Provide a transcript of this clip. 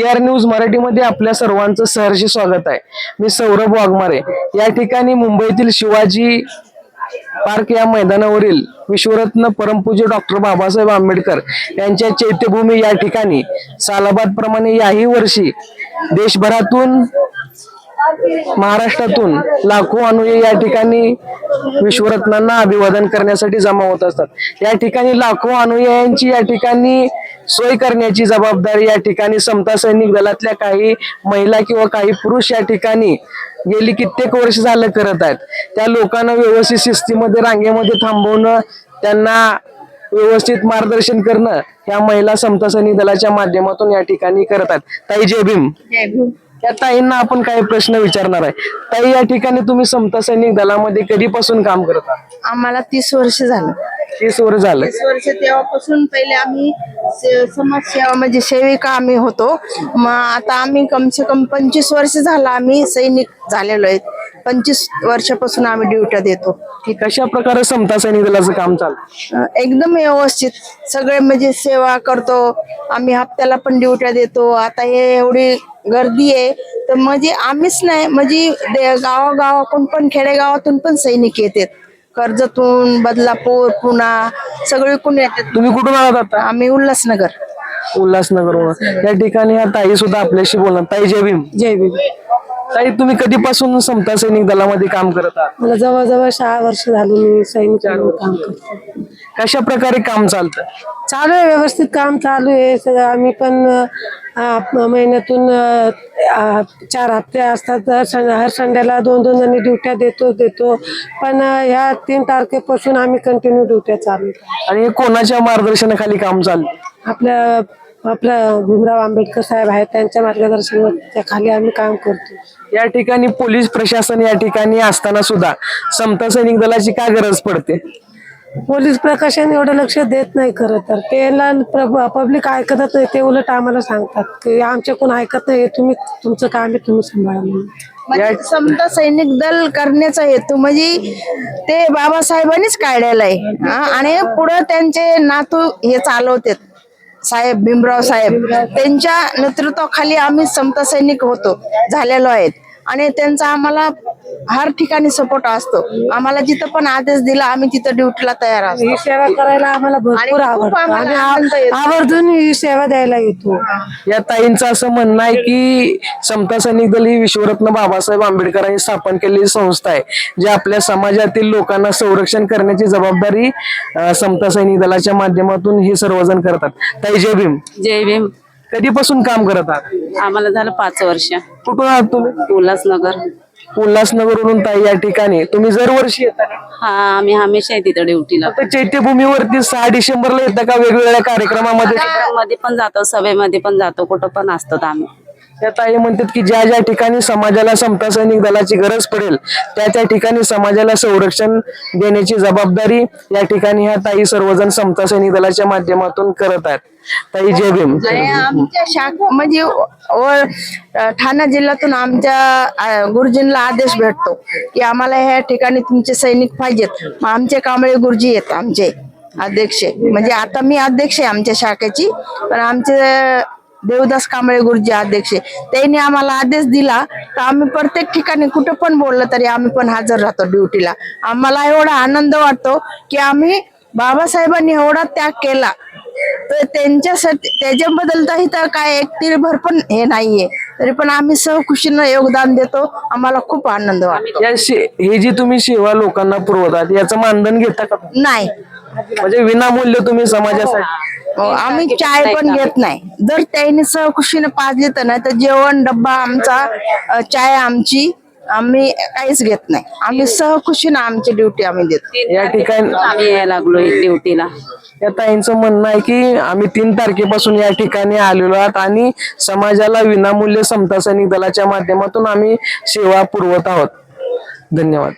R news मराठीमध्ये आपल्या सर्वांचं सहर्ष स्वागत आहे. मी सौरभ वाघमारे. या ठिकाणी मुंबईतील शिवाजी पार्क या मैदानावरील विश्वरत्न परमपूज्य डॉक्टर बाबासाहेब आंबेडकर यांच्या चैत्यभूमी या ठिकाणी सालाबाद प्रमाणे याही वर्षी देशभरातून महाराष्ट्रातून लाखो अनुयायी या ठिकाणी विश्वरत्नांना अभिवादन करण्यासाठी जमा होत असतात. या ठिकाणी लाखो अनुयायांची या ठिकाणी सोय करण्याची जबाबदारी या ठिकाणी समता सैनिक दलातल्या काही महिला किंवा काही पुरुष या ठिकाणी गेली कित्येक वर्ष झालं करत आहेत. त्या लोकांना व्यवस्थित शिस्तीमध्ये रांगेमध्ये थांबवणं त्यांना व्यवस्थित मार्गदर्शन करणं ह्या महिला समता सैनिक दलाच्या माध्यमातून या ठिकाणी करत आहेत. ताई जय भीम. त्या ताईंना आपण काही प्रश्न विचारणार आहे. ताई या ठिकाणी तुम्ही समता सैनिक दलामध्ये कधीपासून काम करत आम्हाला तीस वर्ष झालं. तीस वर्ष झालं. तीस वर्ष तेव्हापासून पहिले आम्ही से- समाजसेवा म्हणजे सेविका आम्ही होतो. मग आता आम्ही कमसे कम पंचवीस वर्ष झालं आम्ही सैनिक झालेलो आहेत पंचवीस वर्षापासून आम्ही ड्युट्या देतो की कशा प्रकारे समता सैनिक दलाचं काम चालतं अं, एकदम व्यवस्थित. सगळे म्हणजे सेवा करतो. आम्ही हप्त्याला पण ड्युट्या देतो आता हे एवढी गर्दी आहे तर म्हणजे आम्हीच नाही म्हणजे दे- गावागावातून पण खेडेगावातून पण सैनिक येतात. कर्जतून बदलापूर पुणा सगळीकडून येतात. तुम्ही कुठून आलात आता? आम्ही उल्हासनगर. उल्हासनगरवरून या ठिकाणी ताई सुद्धा आपल्याशी बोलणार. ताई जय भीम. जय भीम. ताई तुम्ही कधीपासून समता सैनिक दलामध्ये काम करत आहात? मला जवळजवळ सहा वर्ष झाली मी सैनिक म्हणून काम करते. कशा प्रकारे काम चालतं? चालू आहे व्यवस्थित काम चालू आहे. सगळं आम्ही पण अं, महिन्यातून अं, अं, चार हप्ते असतात. हर सं- हर संडेला दोन दोन जणी ड्युट्या देतो देतो. पण अं, ह्या तीन तारखेपासून आम्ही कंटिन्यू ड्युट्या चालू आहे. आणि हे कोणाच्या मार्गदर्शनाखाली काम चाललं आपल्या आपलं भीमराव आंबेडकर साहेब आहेत त्यांच्या मार्गदर्शनाच्या खाली आम्ही काम करतो. या ठिकाणी पोलीस प्रशासन या ठिकाणी असताना सुद्धा समता सैनिक दलाची काय गरज पडते? पोलीस प्रकाशन एवढं लक्ष देत नाही खरं तर. त्याला पब्लिक ऐकतच नाही ते उलट आम्हाला सांगतात की आमच्या कोण ऐकत नाही तुम्ही तुमचं काम आहे तुम्ही सांभाळा म्हणून. म्हणजे समजा सैनिक दल करण्याचा हेतू म्हणजे ते बाबासाहेबांनीच काढलेला आहे. आणि पुढे त्यांचे नातू हे चालवतात. साहेब भीमराव साहेब त्यांच्या नेतृत्वाखाली आम्ही समता सैनिक होतो झालेलो आहेत. आणि त्यांचा आम्हाला हर ठिकाणी सपोर्ट असतो. आम्हाला जिथं पण आदेश दिला आम्ही तिथं ड्युटीला तयार असतो. ही सेवा करायला आम्हाला भरपूर आवडतं. आणि. आवर्जून ही सेवा द्यायला येतो. या ताईंचं असं म्हणणं आहे की समता सैनिक दल ही विश्वरत्न बाबासाहेब आंबेडकरांनी स्थापन केलेली संस्था आहे जी आपल्या समाजातील लोकांना संरक्षण करण्याची जबाबदारी अं, समता सैनिक दलाच्या माध्यमातून हे सर्वजण करतात. ताई जय भीम. जय भीम. कधीपासून काम करत आहात? आम्हाला झालं पाच वर्ष. कुठून आहात तुम्ही? उल्हासनगर. उल्हासनगरवरून ताई या ठिकाणी. तुम्ही दरवर्षी येता का? हा आम्ही हमेशा आहे तिथं ड्युटीला. आता चैत्यभूमीवरती सहा डिसेंबरला येतं का? वेगवेगळ्या कार्यक्रमामध्ये? मध्ये पण जातो सभेमध्ये पण जातो कुठं पण असतो आम्ही. त्या ताई म्हणतात की ज्या ज्या ठिकाणी समाजाला समता सैनिक दलाची गरज पडेल त्या त्या ठिकाणी समाजाला संरक्षण देण्याची जबाबदारी या ठिकाणी ह्या ताई सर्वजण समता सैनिक दलाच्या माध्यमातून करत आहेत. ताई जय भीम. आमच्या शाखा म्हणजे व- ठाणे जिल्ह्यातून आमच्या गुरुजींना आदेश भेटतो की आम्हाला ह्या ठिकाणी तुमचे सैनिक पाहिजेत. मग आमचे कांबळे गुरुजी आहेत आमचे अध्यक्ष. म्हणजे आता मी अध्यक्ष आहे आमच्या शाखेची पण आमचे देवदास कांबळे गुरुजी अध्यक्ष. त्यांनी आम्हाला आदेश दिला तर आम्ही प्रत्येक ठिकाणी कुठं पण बोललं तरी आम्ही पण हजर राहतो ड्युटीला. आम्हाला एवढा आनंद वाटतो की आम्ही बाबासाहेबांनी एवढा त्याग केला. तर त्यांच्यासाठी त्याच्याबद्दल तर इथं काय एक तिरभर पण हे नाहीये. तरी पण आम्ही सहखुशीनं योगदान देतो. आम्हाला खूप आनंद वाटतो. या शे- हे जी तुम्ही सेवा लोकांना पुरवतात याचं मानधन घेता का? नाही. म्हणजे विनामूल्य तुम्ही समाजासाठी हो, आम्ही चाय पण घेत नाही. जर त्यांनी सहखुशीने पाजली तर नाही तर जेवण डब्बा आमचा चाय आमची आम्ही काहीच घेत नाही. आम्ही सहखुशीनं आमची ड्युटी आम्ही देतो. या ठिकाणी आम्ही यायला लागलो ड्युटीला. या ताईंचं म्हणणं आहे की आम्ही तीन तारखेपासून या ठिकाणी आलेलो आहात आणि समाजाला विनामूल्य समता सैनिक दलाच्या माध्यमातून आम्ही सेवा पुरवत आहोत. धन्यवाद.